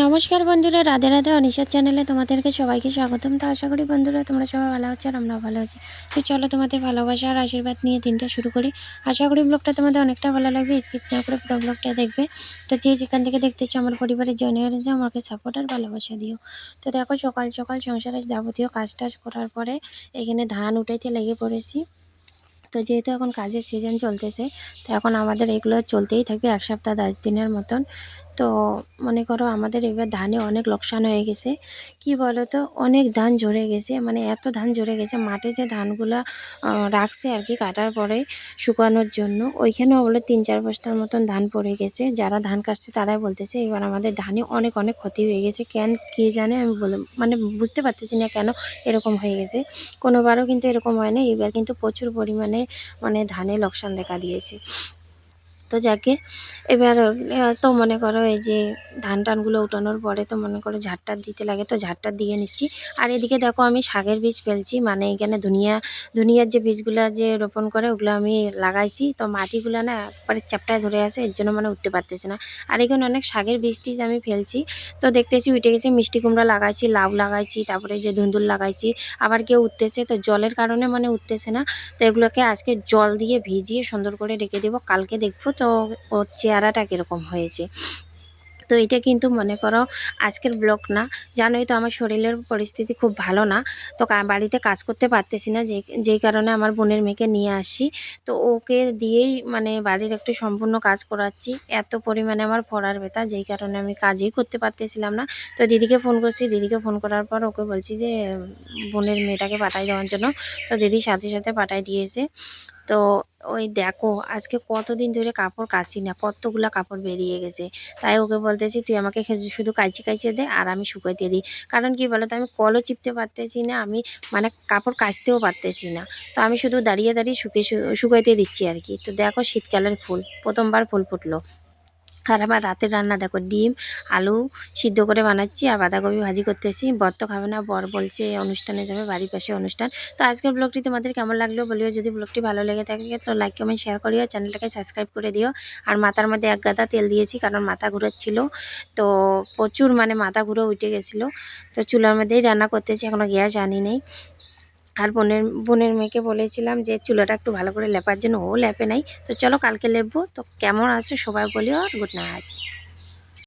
নমস্কার বন্ধুরা, রাধে রাধে অনিশার চ্যানেলে তোমাদেরকে সবাইকে স্বাগতম। তো আশা করি বন্ধুরা তোমরা সবাই ভালো আছো আর আমরাও ভালো আছি। তো চলো তোমাদের ভালোবাসা আর আশীর্বাদ নিয়ে দিনটা শুরু করি। আশা করি ব্লগটা তোমাদের অনেকটা ভালো লাগবে স্কিপ না করে পুরো ব্লগটা দেখবে। তো যে যেখান থেকে দেখতেছো আমার পরিবারের জয়েন হয়ে রয়েছে আমাকে সাপোর্ট আর ভালোবাসা দিও। তো দেখো সকাল সকাল সংসারে যাবতীয় কাজ টাজ করার পরে এখানে ধান উঠাইতে লেগে পড়েছি। তো যেহেতু এখন কাজের সিজন চলতেছে, তো এখন আমাদের এগুলো চলতেই থাকবে এক সপ্তাহ দশ দিনের মতন। তো মনে করো আমাদের এবার ধানে অনেক লোকসান হয়ে গেছে। কি বলো তো অনেক ধান ঝরে গেছে। মানে এত ধান ঝরে গেছে, মাঠে যে ধানগুলা রাখছে আর কি কাটার পরে শুকানোর জন্য, ওইখানেও বলে তিন চার বস্তার মতন ধান পড়ে গেছে। যারা ধান কাটছে তারাই বলতেছে, এবার আমাদের ধানে অনেক অনেক ক্ষতি হয়ে গেছে। কেন, কে জানে? আমি বলে মানে বুঝতে পারতেছি না কেন এরকম হয়ে গেছে। কোনোবারও কিন্তু এরকম হয় না এবার কিন্তু প্রচুর পরিমাণে মানে ধানে লোকসান দেখা দিয়েছে। তো যাকে। এবার তো মনে করো এই যে ধান টানগুলো উঠানোর পরে তো মনে করো ঝাড়টার দিতে লাগে, তো ঝাড়টার দিয়ে নিচ্ছি। আর এদিকে দেখো আমি শাকের বীজ ফেলছি মানে এখানে ধনিয়া, ধনিয়ার যে বীজগুলো যে রোপণ করে ওগুলো আমি লাগাইছি। তো মাটিগুলো না একবারে চ্যাপটায় ধরে আছে, এর জন্য মানে উঠতে পারতেছে না। আর এখানে অনেক শাকের বীজ টিজ আমি ফেলছি। তো দেখতেছি উঠে গেছে মিষ্টি কুমড়া লাগাইছি, লাউ লাগাইছি, তারপরে যে ধুন্দুল লাগাইছি। আবার কেউ উঠতেছে, তো জলের কারণে মানে উঠতেছে না। তো এগুলোকে আজকে জল দিয়ে ভিজিয়ে সুন্দর করে রেখে দেবো, কালকে দেখব। তো ওর চেহারাটা কীরকম হয়েছে। তো এটা কিন্তু মনে করো আজকের ব্লগ না। জানোই তো আমার শরীরের পরিস্থিতি খুব ভালো না। তো বাড়িতে কাজ করতে পারতেছি না। যেই কারণে আমার বোনের মেয়েকে নিয়ে আসি। তো ওকে দিয়েই মানে বাড়ির একটু সম্পূর্ণ কাজ করাচ্ছি। এত পরিমাণে আমার পড়ার ব্যথা, যেই কারণে আমি কাজই করতে পারতেছিলাম না। তো দিদিকে ফোন করছি। দিদিকে ফোন করার পর ওকে বলছি যে, বোনের মেয়েটাকে পাঠাই দেওয়ার জন্য। তো দিদি সাথে সাথে পাঠাই দিয়েছে। তো ওই দেখো, আজকে কতদিন ধরে কাপড় কাচি না, কতগুলো কাপড় বেরিয়ে গেছে। তাই ওকে বলতেছি, তুই আমাকে শুধু কাচি কাইচে দে আর আমি শুকাইতে দিই। কারণ কি বলো তো আমি কলও চিপতে পারতেছি না, আমি মানে কাপড় কাচতেও পারতেছি না। তো আমি শুধু দাঁড়িয়ে দাঁড়িয়ে শুকিয়ে শুকাইতে দিচ্ছি আর কি। তো দেখো শীতকালের ফুল, প্রথমবার ফুল ফুটলো। আর আমার রাতের রান্না, দেখো ডিম, আলু সিদ্ধ করে বানাচ্ছি আর বাঁধাকপি ভাজি করতেছি বর তো খাবে না, বর বলছে অনুষ্ঠানে যাবে, বাড়ির পাশে অনুষ্ঠান। তো আজকের ব্লগটি তোমাদের কেমন লাগল বলিও যদি ব্লগটি ভালো লেগে থাকে, তো লাইক কমেন্ট শেয়ার করিও। চ্যানেলটাকে সাবস্ক্রাইব করে দিও। আর মাথার মধ্যে এক গাদা তেল দিয়েছি কারণ মাথা ঘুরাচ্ছিল। তো প্রচুর মানে মাথা ঘুরে উঠে গেছিল। তো চুলার মধ্যেই রান্না করতেছি এখনও গ্যাস আনি নেই। আর বোনের বোনের মেয়েকে বলেছিলাম যে চুলাটা একটু ভালো করে লেপার জন্য ও লেপে নাই। তো চলো কালকে লেপবো। তো কেমন আছো সবাই বলিও গুড নাইট।